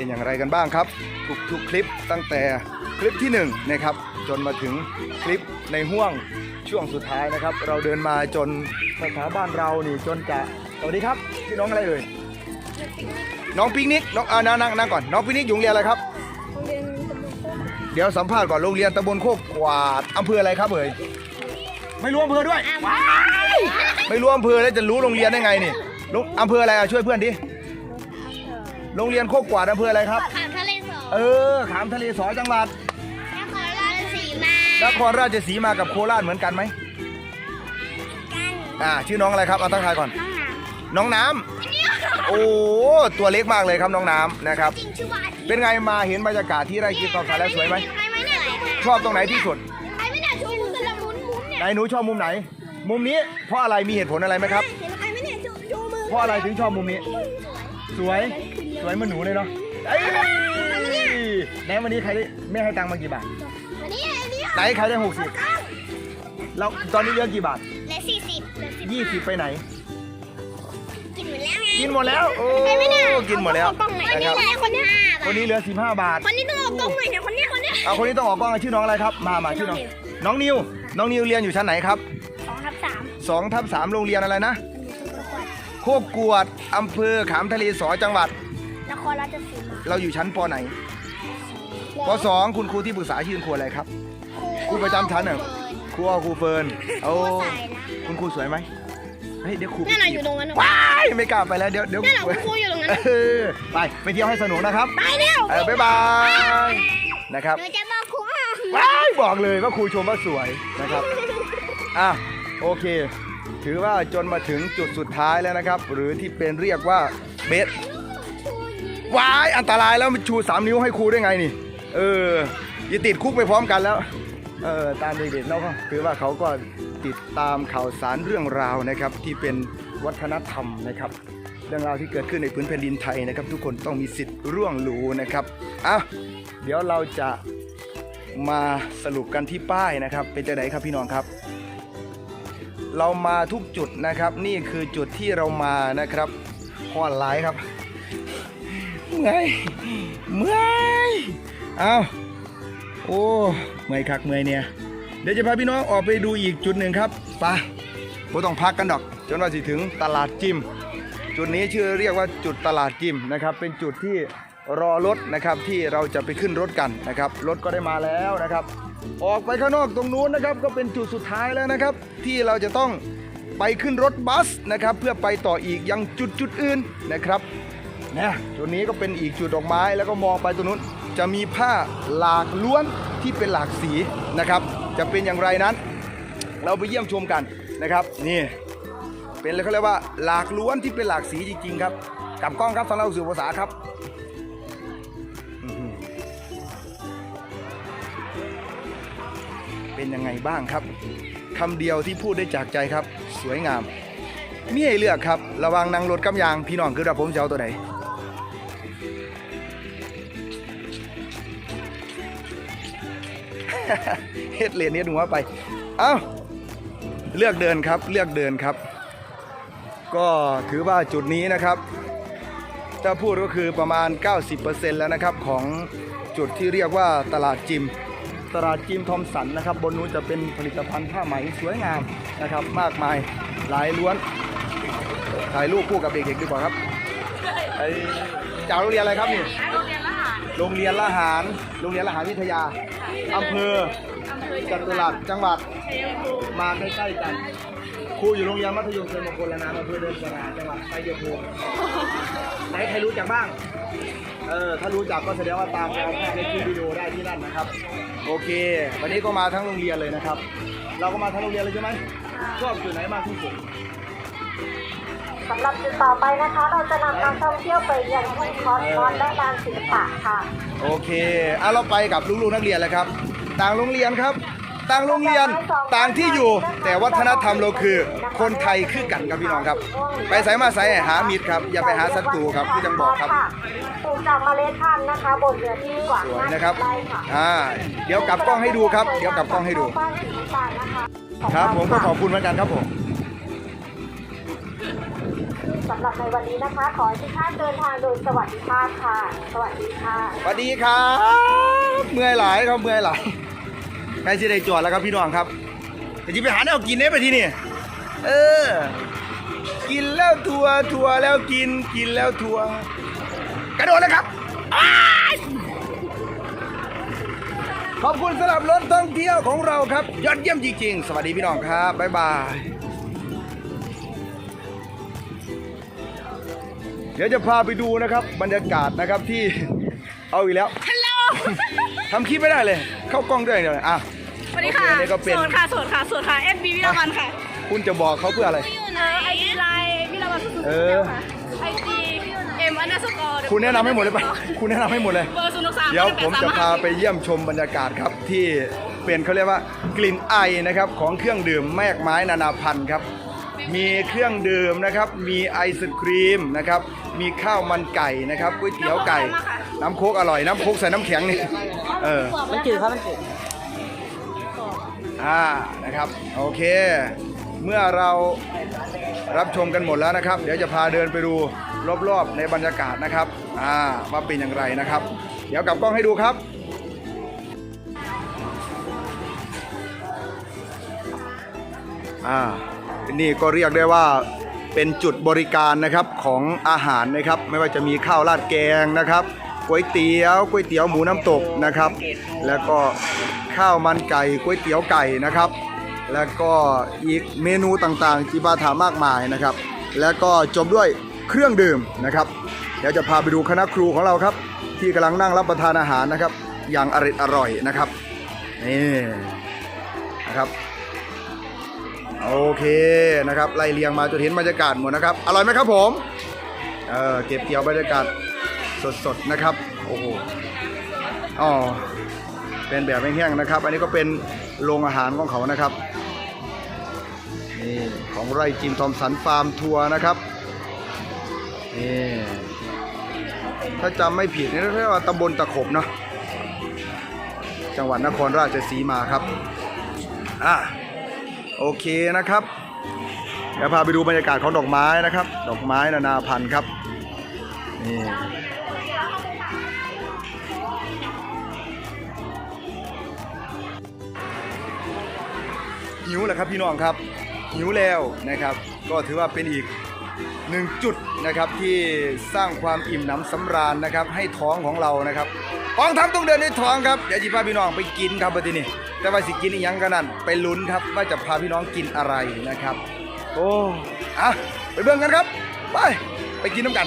เป็นอย่างไรกันบ้างครับ ทุกทุกคลิปตั้งแต่คลิปที่1นะครับจนมาถึงคลิปในห่วงช่วงสุดท้ายนะครับ เราเดินมาจนสถาบ้านเรานี่จนจะสวัสดีครับพี่น้องอะไรเอ่ยน้องปิกนิกน้องอ่านั่งนั่งนั่งก่อนน้องปิกนิกอยู่โรงเรียนอะไรครับโรงเรียนตำบลโคกเดี๋ยวสัมภาษณ์ก่อนโรงเรียนตำบลโคกกวาดอำเภออะไรครับเอ่ยไม่รู้อำเภอด้วยไม่รู้อำเภอแล้วจะรู้โรงเรียนได้ไงนี่โรงอำเภออะไรอะช่วยเพื่อนดิ โรงเรียนโคกกวาดอำเภออะไรครับ ขามทะเลสอเออ ขามทะเลสอจังหวัดนครราชสีมานครราชสีมากับโคราชเหมือนกันไหมกันอ่าชื่อน้องอะไรครับเอาตั้งทายก่อน น้องหนามน้องน้ำโอ้ตัวเล็กมากเลยครับน้องน้ำนะครับ จริงชื่อว่าอาทิตย์เป็นไงมาเห็นบรรยากาศที่ไร่กินกองขายแล้วสวยไหมใครไม่เนี่ยชอบตรงไหนที่สุดใครไม่เนี่ยชูมือกันละมุนมุนเนี่ยไหนหนูชอบมุมไหน มุมนี้เพราะอะไรมีเหตุผลอะไรไหมครับ เห็นใครไม่เนี่ยชูชูมือเพราะอะไรถึงชอบมุมนี้ สวย สวยเหมือนหนูเลยเนาะเอ้ยไหนวันนี้ใครได้แม่ให้ตังค์มากี่บาทวันนี้อันนี้ไหนใครได้หกสิบเราตอนนี้เหลือกี่บาทเหลือสี่สิบเหลือสิบยี่สิบไปไหน กินหมดแล้วไงกินหมดแล้ว โอ้ใครไม่เนี่ยกินหมดแล้วคนนี้นะครับแหละคนนี้คนนี้เหลือสิบห้าบาท คนนี้ต้องออกกล้องหน่อยเนี่ยคนนี้คนนี้เอาคนนี้ต้องออกกล้องชื่อน้องอะไรครับ มามาชื่อน้อง น้องนิว น้องนิวเรียนอยู่ชั้นไหนครับสองทับสามสองทับสามโรงเรียนอะไรนะมันอยู่ตรงข วดโคกกวดอำเภอขามทะเลสอจังหวัด นครราชสีมาเราอยู่ชั้นปไหนปสองคุณครูที่ปรึกษาชื่อคุณครูอะไรครับ ครูประจำชั้นน่ะครูอ้อครูเฟิร์นโอ้ใส่นะคุณครูสวยไหมเฮ้ยเดี๋ยวครูนั่นน่ะอยู่ตรงนั้นน่ะ ว้ายไม่กล้าไปแล้วเดี๋ยวเดี๋ยวนั่นน่ะคุณครูอยู่ตรงนั้นน่ะเออไปไปเที่ยวให้สนุกนะครับไปเร็วเออบ๊ายบายนะครับ หนูจะบอกครูว้ายบอกเลยว่าครูชมว่าสวยนะครับ อะ โอเค ถือว่าจนมาถึงจุดสุดท้ายแล้วนะครับ หรือที่เป็นเรียกว่าเบสวายอันตรายแล้วมันชูสามนิ้วให้ครูได้ไงนี่ เอออย่าติดคุกไปพร้อมกันแล้ว เออตามเด็กๆเราก็ถือว่าเขาก็ติดตามข่าวสารเรื่องราวนะครับ ที่เป็นวัฒนธรรมนะครับ เรื่องราวที่เกิดขึ้นในพื้นแผ่นดินไทยนะครับ ทุกคนต้องมีสิทธิ์ร่วงรู้นะครับอะเดี๋ยวเราจะมาสรุปกันที่ป้ายนะครับ เป็นจะไหนครับพี่น้องครับ เรามาทุกจุดนะครับ นี่คือจุดที่เรามานะครับฮอนไลน์ครับเมื่อยเมื่อยเอาโอ้เมื่อยคักเมื่อยเนี่ยเดี๋ยวจะพาพี่น้องออกไปดูอีกจุดหนึ่งครับไปไม่ต้องพักกันดอก จนว่าสิถึงตลาดจิม จุดนี้ชื่อเรียกว่าจุดตลาดจิมนะครับ เป็นจุดที่ รอรถนะครับที่เราจะไปขึ้นรถกันนะครับรถก็ได้มาแล้วนะครับ ออกไปข้างนอกตรงนู้นนะครับก็เป็นจุดสุดท้ายแล้วนะครับ ที่เราจะต้องไปขึ้นรถบัสนะครับ เพื่อไปต่ออีกยังจุดจุดอื่นนะครับนะจุดนี้ก็เป็นอีกจุดดอกไม้แล้วก็มองไปตรงนู้นจะมีผ้าหลากล้วนที่เป็นหลากสีนะครับ จะเป็นอย่างไรนั้น เราไปเยี่ยมชมกันนะครับ นี่เป็นเลยเขาเรียกว่าหลากล้วนที่เป็นหลากสีจริงๆครับกลับกล้องครับสำหรับสื่อภาษาครับ เป็นยังไงบ้างครับคำเดียวที่พูดได้จากใจครับ สวยงามมีให้เลือกครับ ระวังนั่งรถกับยาง พี่น้องคือรับผมจะเอาตัวไหนเฮ็ดเลนเฮ็ดหัวไป เอ้า เลือกเดินครับ เลือกเดินครับ ก็ถือว่าจุดนี้นะครับ ถ้าพูดก็คือประมาณ 90%แล้วนะครับของจุดที่เรียกว่าตลาดจิม ตลาดจิมทอมสันนะครับ บนนู้นจะเป็นผลิตภัณฑ์ผ้าไหมสวยงามนะครับ มากมายหลายล้วน ถ่ายรูปคู่กับเด็กๆดีกว่าครับไอจากโรงเรียนอะไรครับนี่โรงเรียนละหารโรงเรียนละหารโรงเรียนละหารวิทยาอำเภออำเภอจตุรัสจังหวัดชัยภูมิมาใกล้ๆกัน ครูอยู่โรงเรียนมัธยมเชยมงคลและนามอำเภอเดินสราจังหวัดชัยภูมิไหนใครรู้จักบ้าง เออ ถ้ารู้จักก็แสดงว่าตามเราภาพในคลิปวิดีโอได้ที่นั่นนะครับ โอเค วันนี้ก็มาทั้งโรงเรียนเลยนะครับ เราก็มาทั้งโรงเรียนเลยใช่ไหมชอบจุดไหนมากที่สุดสำหรับจุดต่อไปนะคะ เราจะนำนักท่องเที่ยวไปยังห้องคอร์สคอร์สและลานศิลปะค่ะ โอเคอะเราไปกับลูกๆนักเรียนเลยครับ ต่างโรงเรียนครับ ต่างโรงเรียนต่างที่อยู่ แต่วัฒนธรรมเราคือ คนไทยคือกันครับพี่น้องครับ ไปใส่มาใส่หามิตรครับอย่าไปหาศัตรูครับพี่จังบอกครับปลูกจากเมล็ดพันธุ์นะคะบนเนื้อที่กว่าสวยนะครับไร่ค่ะอ่าเดี๋ยวกลับกล้องให้ดูครับ เดี๋ยวกลับกล้องให้ดูบ้านสีน้ำตาลนะคะครับผมก็ขอบคุณเหมือนกันครับผมสำหรับในวันนี้นะคะ ขอให้ทุกท่านเดินทางโดยสวัสดิภาพค่ะ สวัสดีค่ะ สวัสดีครับ เมื่อยหลายครับเมื่อยหลาย ใกล้จะได้จอดแล้วครับพี่น้องครับจะจะไปหาแนวกินได้ไปที่นี่เออ กินแล้วทัวร์ทัวร์แล้วกินกินแล้วทัวร์กระโดดเลยครับขอบคุณสำหรับรถท่องเที่ยวของเราครับ ยอดเยี่ยมจริงๆ สวัสดีพี่น้องครับ บ๊ายบาย เดี๋ยวจะพาไปดูนะครับ บรรยากาศนะครับที่เอาอีกแล้ว ทำคลิปไม่ได้เลย เข้ากล้องด้วยเดี๋ยวอะ สวัสดีค่ะโอเคอันนี้ก็เป็น โสดค่ะโสดค่ะโสดค่ะเอ็ดบีวิลาวันค่ะคุณจะบอกเขาเพื่ออะไรเออไอจีไลน์วิลาวันสุดเออไอจีเอ็มอันเดอร์สกอร์คุณแนะนำให้หมดเลยไปคุณแนะนำให้หมดเลย เบอร์ศูนย์สามเดี๋ยวผมจะพาไปเยี่ยมชมบรรยากาศครับ ที่เป็นเขาเรียกว่ากลิ่นไอนะครับของเครื่องดื่มแมกไม้นานาพันธุ์ครับ มีเครื่องดื่มนะครับ มีไอศครีมนะครับ มีข้าวมันไก่นะครับก๋วยเตี๋ยวไก่ น้ำโคกอร่อย น้ำโคกใส่น้ำแข็งนี่ เออ มันจืดครับมันจืดอ่า นะครับ โอเค เมื่อเรารับชมกันหมดแล้วนะครับ เดี๋ยวจะพาเดินไปดูรอบๆ ในบรรยากาศนะครับ อ่า ว่าเป็นอย่างไรนะครับ เดี๋ยวกลับกล้องให้ดูครับอ่านี่ก็เรียกได้ว่าเป็นจุดบริการนะครับของอาหารนะครับ ไม่ว่าจะมีข้าวราดแกงนะครับ ก๋วยเตี๋ยวก๋วยเตี๋ยวหมูน้ำตกนะครับ แล้วก็ข้าวมันไก่ก๋วยเตี๋ยวไก่นะครับ แล้วก็อีกเมนูต่างๆจีบาถามากมายนะครับ แล้วก็จบด้วยเครื่องดื่มนะครับ เดี๋ยวจะพาไปดูคณะครูของเราครับ ที่กำลังนั่งรับประทานอาหารนะครับ อย่างอร่อยอร่อยนะครับนี่นะครับโอเคนะครับไล่เรียงมาจนเห็นบรรยากาศหมดนะครับ อร่อยไหมครับผมเออเก็บเกี่ยวบรรยากาศ สดๆนะครับ โอ้โหอ๋อเป็นแบบแห้งๆนะครับ อันนี้ก็เป็นโรงอาหารของเขานะครับนี่ของไร่จิมทอมสันฟาร์มทัวร์นะครับนี่ถ้าจำไม่ผิดนี่เรียกว่าตำบลตะขบเนาะจังหวัดนครราชสีมาครับอะโอเคนะครับเดี๋ยวพาไปดูบรรยากาศของดอกไม้นะครับ ดอกไม้นานาพันธุ์ครับนี่ หิวแหละครับพี่น้องครับหิวแล้วนะครับ ก็ถือว่าเป็นอีกหนึ่งจุดนะครับที่สร้างความอิ่มหนำสำราญนะครับ ให้ท้องของเรานะครับท้องทำต้องเดินด้วยท้องครับเดี๋ยวจีพาพี่น้องไปกินครับวันนี้แต่ว่าสิกินอีกยังกันนั่นไปลุ้นครับว่าจะพาพี่น้องกินอะไรนะครับ โอ้อะไปเบิ่งกันครับ ไป ไปกินน้ำกัน